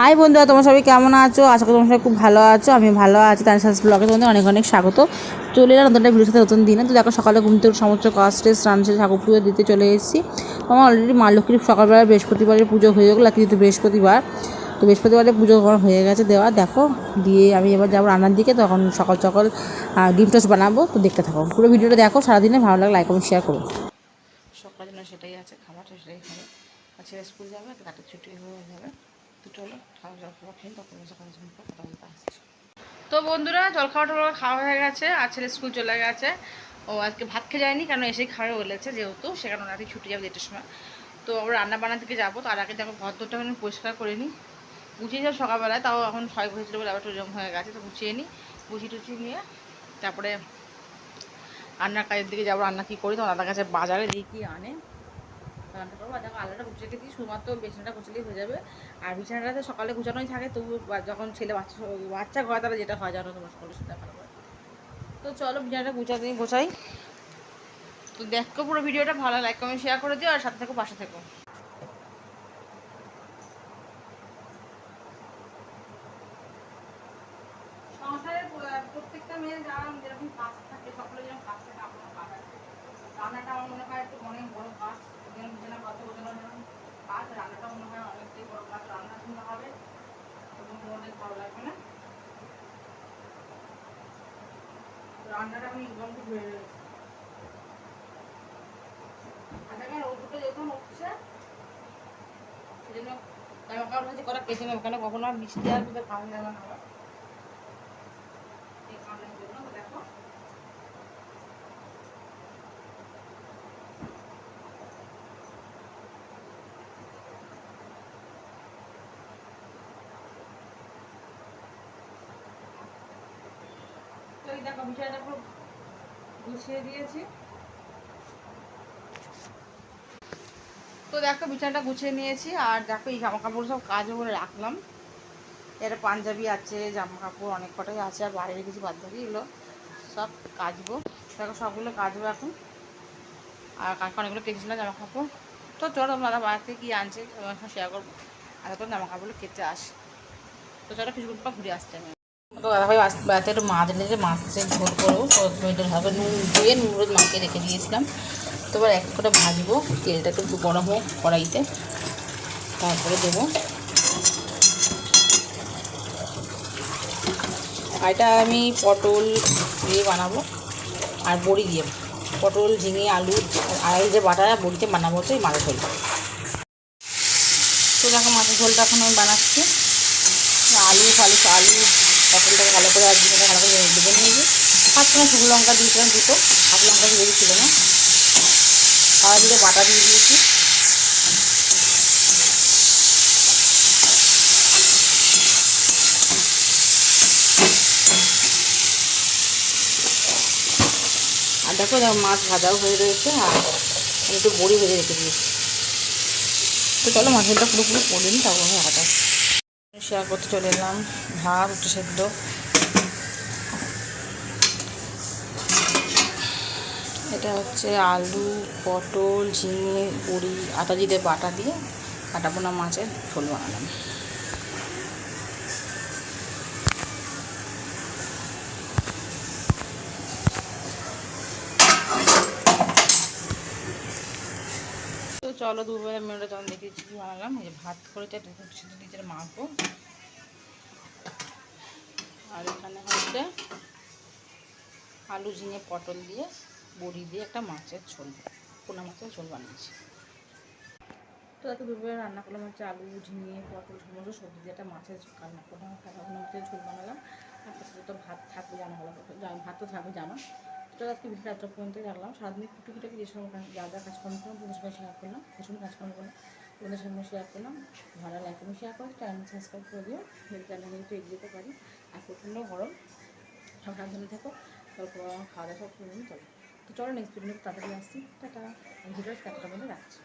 High বন্ধুরা, তোমার সবাই কেমন আছো? আশা করি তোমার সবাই খুব ভালো আছো। আমি ভালো আছি। তার সাথে ব্লগে তোমাদের অনেক অনেক স্বাগত। চলে এলাম নতুন একটা ভিডিওর সাথে, নতুন দিনে। তো দেখো, সকালে ঘুম থেকে সমস্ত কাজ টেস স্নান সেরে ঠাকুর পুজো দিতে চলে এসেছি। আমার অলরেডি মা লক্ষ্মীর সকালবেলা বৃহস্পতিবারের পুজো হয়ে গেলো। যেহেতু বৃহস্পতিবার, তো বৃহস্পতিবারে পুজো করা হয়ে গেছে দেওয়া। দেখো, দিয়ে আমি এবার যাব রান্নার দিকে। তখন সকাল সকাল ডিম টোস্ট বানাবো। তো দেখতে থাকো। পুরো ভিডিওটা দেখো, সারাদিনে ভালো লাগলে লাইক কমেন্ট শেয়ার করো। জন্য সেটাই আছে, খাবারটা সেটাই খাবে। আর ছেলে স্কুল যাবে ছুটি হয়ে যাবে। খাওয়া খাওয়া তো বন্ধুরা জলখাওয়া টলখাওয়া খাওয়া হয়ে গেছে, আর ছেলে স্কুল চলে গেছে। ও আজকে ভাত খেয়ে যায়নি কারণ এসেই খাওয়া বলেছে যেহেতু, সে সেখানে রাতে ছুটি যাবে দেড়টার সময়। তো আবার রান্না বান্না থেকে যাব, তার আগে দেখো ঘর দরটা আমি পরিষ্কার করে নিই। গুছিয়ে যাও সকালবেলায়, তাও এখন ছয় হয়েছিল বলে আবার টুজম হয়ে গেছে, তো গুছিয়ে নিই। গুছিয়ে টুচিয়ে নিয়ে তারপরে রান্নার কাজের দিকে যাব, রান্না কী করি? তো দাদার কাছে বাজারে দিয়ে কি আনে? রান্না করব। আর দেখো আলাদা গুছিয়ে দিই শুধুমাত্র বিছানাটা গুছলেই হয়ে যাবে। আর বিছানাটা তো সকালে গুছানোই থাকে, তবু যখন ছেলে বাচ্চা বাচ্চা ঘরে তারা যেটা হয় জানো তোমার সকলের সাথে করে তো চলো বিছানাটা গুছাতে গোছাই। তো দেখো পুরো ভিডিওটা ভালো লাইক কমেন্ট শেয়ার করে দিও, আর সাথে থেকো, পাশে থেকো সংসারের প- প্রত্যেকটা মেয়ের যারা যেরকম কাজ থাকে সকলে যেরকম কাজ থাকে আপনার কাজ আছে রান্নাটা আমার মনে হয় একটু অনেক বড় কাজ যেরকম বিছানা কত বোঝানো যেরকম কাজ রান্নাটা মনে হয় অনেকটাই বড় কাজ রান্না সুন্দর হবে এবং অনেক ভালো লাগবে না? রান্নাটা আমি একদম জামা কাপড় হচ্ছে কটা কেটে কখনো আর বৃষ্টি আর খাওয়া যাবে না দেখো এই দেখো, বিষয়টা পুরো গুছিয়ে দিয়েছি। তো দেখো বিছানাটা গুছিয়ে নিয়েছি, আর দেখো, এই জামা কাপড় সব কাজও করে রাখলাম। এটা পাঞ্জাবি আছে জামা কাপড় অনেক কটাই আছে, আর বাইরে কিছু বাদ বাকি এগুলো সব কাচবো। দেখো, সবগুলো কাচবো এখন। আর কালকে অনেকগুলো কেটেছিলাম জামা কাপড় তো চলো দাদা বাইরে থেকে কী আনছে শেয়ার করব। আর তো জামা কাপড়গুলো কেটে আসে। তো চলো কিছুক্ষণ পর ঘুরে আসছে আমি। দাদাভাই বেড়াতে একটু মাছ এনেছে মাছের ঝোল করব। তো হবে, নুন দিয়ে নুন হলুদ মাখিয়ে রেখে দিয়েছিলাম। তো এবার এক করে ভাজবো, তেলটা একটু গরম হোক কড়াইতে। তারপরে দেবো। আর এটা আমি পটল দিয়ে বানাবো, আর বড়ি দিয়ে। পটল, ঝিঙে, আলু আর এই যে বাটা বড়িতে বানাবো হচ্ছে এই মাছের ঝোলটা তো দেখো মাছের ঝোলটা এখন আমি বানাচ্ছি। আলু ফালু আলু পটলটাকে ভালো করে আর ঝিঙেটা ভালো করে ভেজে নিয়েছি সময় শুকনো লঙ্কা দিয়েছিলাম দুটো হাফ লঙ্কা দিয়ে ছিল না। আর দিকে বাটা দিয়ে দিয়েছি। আর দেখো মাছ ভাজাও হয়ে রয়েছে, আর একটু বড়ি ভেজে রেখে দিয়েছি। তো চলো মাছটা পুরো পুরো পড়ে তারপর হাঁটা শেয়ার করতে চলে এলাম। ভাত উঠে সেদ্ধ। এটা হচ্ছে আলু, পটল, ঝিঙে বড়ি আটা জিরে, বাটা দিয়ে কাটা পোনা মাছের ঝোল বানালাম। চলো দুপুরে মেয়েটা যখন দেখেছি বানালাম? এই যে ভাত করেছে সেটা নিজের মাখবো। আর এখানে হচ্ছে আলু, ঝিঙে, পটল দিয়ে, বড়ি দিয়ে একটা মাছের ঝোল, পোনা মাছের ঝোল বানিয়েছি। তো এত দুপুরে রান্না করলাম হচ্ছে আলু, ঝিঙে, পটল সমস্ত সবজি দিয়ে একটা মাছের রান্না করলাম পোনা মাছের ঝোল বানালাম আর তার সাথে তো ভাত থাকবে জানো, ভালো ভাত তো থাকবে জানো। তো আজকে ভিডিওটা এত পর্যন্ত রাখলাম সারাদিন টুকিটাকি যে সময় যা যা কাজকর্ম করলাম, তোমাদের সঙ্গে শেয়ার করলাম ভীষণ কাজকর্ম করলাম, তোমাদের সঙ্গে শেয়ার করলাম। ভালো লাইক এবং শেয়ার করো চ্যানেল সাবস্ক্রাইব করে দিও চ্যানেল একটু এগিয়ে পারি, আর প্রচণ্ড গরম, সব সাবধানে থাকো, তারপর খাওয়া দাওয়া সব করে চলো। তো চলো নেক্সট ভিডিও তাড়াতাড়ি আসছি। টাটা। ভিডিওটা টাটা বলে রাখছি।